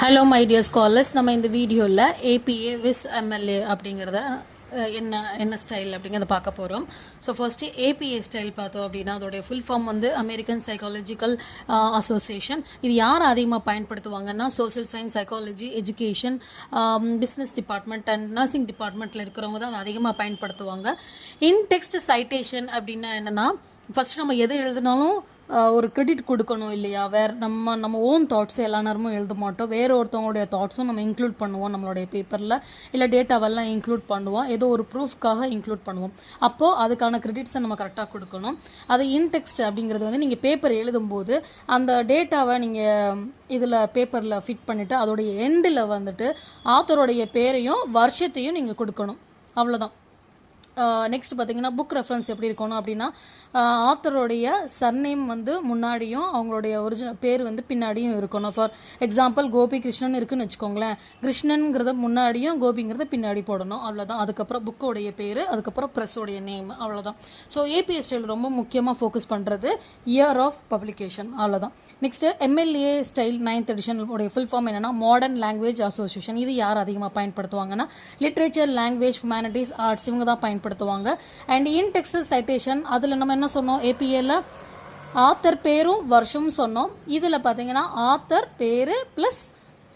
Hello my dear scholars நம்ம இந்த வீடியோவில் ஏபிஏ விஸ் எம்எல்ஏ அப்படிங்கிறத என்ன என்ன ஸ்டைல் அப்படிங்கிறத பார்க்க போகிறோம் ஸோ ஃபர்ஸ்ட்டு ஏபிஏ ஸ்டைல் பார்த்தோம் அப்படின்னா அதோடைய ஃபுல் ஃபார்ம் வந்து அமெரிக்கன் சைக்காலஜிக்கல் அசோசியேஷன் இது யார் அதிகமாக பயன்படுத்துவாங்கன்னா social science psychology education business department and nursing டிபார்ட்மெண்ட்டில் இருக்கிறவங்க தான் அதை அதிகமாக பயன்படுத்துவாங்க. இன் டெக்ஸ்ட் சைட்டேஷன் அப்படின்னா என்னென்னா ஃபஸ்ட்டு நம்ம எது எழுதினாலும் ஒரு கிரெடிட் கொடுக்கணும் இல்லையா? வேற நம்ம நம்ம ஓன் தாட்ஸ் எல்லா நேரமும் எழுத மாட்டோம். வேற ஒருத்தவங்களுடைய தாட்ஸும் நம்ம இன்க்ளூட் பண்ணுவோம் நம்மளுடைய பேப்பரில் இல்லை டேட்டாவெல்லாம் இன்க்ளூட் பண்ணுவோம். ஏதோ ஒரு ப்ரூஃப்காக இன்க்ளூட் பண்ணுவோம். அப்போது அதுக்கான கிரெடிட்ஸை நம்ம கரெக்டாக கொடுக்கணும். அது இன்டெக்ஸ்ட் அப்படிங்கிறது வந்து நீங்கள் பேப்பர் எழுதும்போது அந்த டேட்டாவை நீங்கள் இதில் பேப்பரில் ஃபிட் பண்ணிவிட்டு அதோடைய எண்டில் வந்துட்டு ஆத்தருடைய பேரையும் வருஷத்தையும் நீங்கள் கொடுக்கணும். அவ்வளோதான் நெக்ஸ்ட் பார்த்தீங்கன்னா புக் ரெஃபரன்ஸ் எப்படி இருக்கணும் அப்படின்னா ஆத்தருடைய சர்நேம் வந்து முன்னாடியும் அவங்களுடைய ஒரிஜினல் பேர் வந்து பின்னாடியும் இருக்கணும். ஃபார் எக்ஸாம்பிள் கோபி கிருஷ்ணன் இருக்குன்னு வச்சுக்கோங்களேன். கிருஷ்ணனுங்கிறத முன்னாடியும் கோபிங்கிறத பின்னாடி போடணும். அவ்வளோதான் அதுக்கப்புறம் புக்கோடைய பேர் அதுக்கப்புறம் ப்ரெஸ்ஸோடைய நேம் அவ்வளோதான் ஸோ ஏபிஎஸ் ஸ்டைல் ரொம்ப முக்கியமாக ஃபோக்கஸ் பண்ணுறது இயர் ஆஃப் பப்ளிகேஷன் அவ்வளோதான் next MLA style ninth edition உடைய ஃபுல் ஃபார்ம் என்னென்னா மாடர்ன் லாங்குவேஜ் அசோசியேஷன் இது யார் அதிகமாக பயன்படுத்துவாங்கன்னா லிட்ரேச்சர் லாங்குவேஜ் ஹுமானிட்டிஸ் ஆர்ட்ஸ் இவங்க தான் பயன்படுத்துவாங்க. அண்ட் இன் டெக்ஸஸ் சைட்டேஷன் அதில் நம்ம என்ன சொன்னோம்? ஏபிஏல ஆத்தர் பேரும் வருஷமும் சொன்னோம். இதில் பார்த்தீங்கன்னா ஆத்தர் பேர் ப்ளஸ்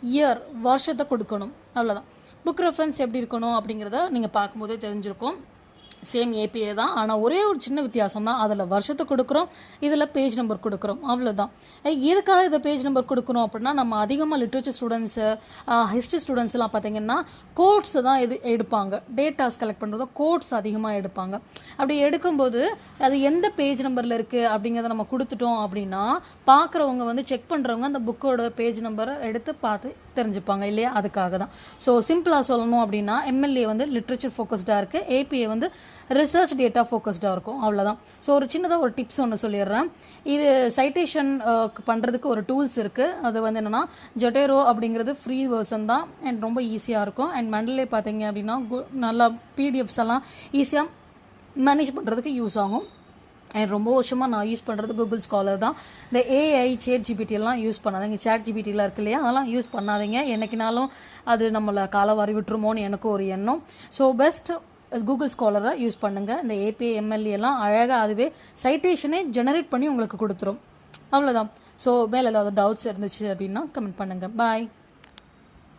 இயர் வருஷத்தை கொடுக்கணும். அவ்வளோதான் புக் ரெஃபரன்ஸ் எப்படி இருக்கணும் அப்படிங்கிறத நீங்கள் பார்க்கும்போதே தெரிஞ்சிருக்கும். சேம் ஏபிஏ தான். ஆனால் ஒரே ஒரு சின்ன வித்தியாசம் தான். அதில் வருஷத்தை கொடுக்குறோம் இதில் பேஜ் நம்பர் கொடுக்குறோம். அவ்வளோதான் எதுக்காக இதை பேஜ் நம்பர் கொடுக்குறோம் அப்படின்னா நம்ம அதிகமாக லிட்ரேச்சர் ஸ்டூடெண்ட்ஸு ஹிஸ்ட்ரி ஸ்டூடெண்ட்ஸ்லாம் பார்த்தீங்கன்னா கோட்ஸ் தான் இது எடுப்பாங்க. டேட்டாஸ் கலெக்ட் பண்ணுறதோ கோட்ஸ் அதிகமாக எடுப்பாங்க. அப்படி எடுக்கும்போது அது எந்த பேஜ் நம்பரில் இருக்குது அப்படிங்கிறத நம்ம கொடுத்துட்டோம் அப்படின்னா பார்க்குறவங்க வந்து செக் பண்ணுறவங்க அந்த புக்கோட பேஜ் நம்பரை எடுத்து பார்த்து தெரிஞ்சுப்பாங்க இல்லையா? அதுக்காக தான். ஸோ சிம்பிளாக சொல்லணும் அப்படின்னா எம்எல்ஏ வந்து லிட்ரேச்சர் ஃபோக்கஸ்டாக இருக்குது ஏபிஏ வந்து ரிசர்ச் டேட்டா ஃபோக்கஸ்டாக இருக்கும். அவ்வளோதான் ஸோ ஒரு சின்னதாக ஒரு டிப்ஸ் ஒன்று சொல்லிடுறேன். இது சைட்டேஷன் பண்ணுறதுக்கு ஒரு டூல்ஸ் இருக்குது அது வந்து என்னென்னா ஜொட்டேரோ அப்படிங்கிறது ஃப்ரீ வேர்ஷன் தான். அண்ட் ரொம்ப ஈஸியாக இருக்கும். அண்ட் மண்டலே பார்த்தீங்க அப்படின்னா கு- நல்லா பிடிஎஃப்ஸ் எல்லாம் ஈஸியாக மேனேஜ் பண்ணுறதுக்கு யூஸ் ஆகும். அண்ட் ரொம்ப வருஷமாக நான் யூஸ் பண்ணுறது கூகுள் ஸ்காலர் தான். இந்த ஏஐ சேட் ஜிபிடி யூஸ் பண்ணாதீங்க. சேட் ஜிபிடிலாம் இருக்கு இல்லையா? அதெல்லாம் யூஸ் பண்ணாதீங்க. என்னைக்குனாலும் அது நம்மளை காலவாரி விட்டுருமோன்னு எனக்கு ஒரு எண்ணம். ஸோ பெஸ்ட்டு கூகுள் ஸ்காலரை யூஸ் பண்ணுங்கள் இந்த ஏபிஐ எம்எல்ஏ எல்லாம் அழகாக அதுவே சைட்டேஷனே ஜெனரேட் பண்ணி உங்களுக்கு கொடுத்துரும். அவ்வளோதான் ஸோ மேலே ஏதாவது டவுட்ஸ் இருந்துச்சு அப்படின்னா கமெண்ட் பண்ணுங்கள் பாய்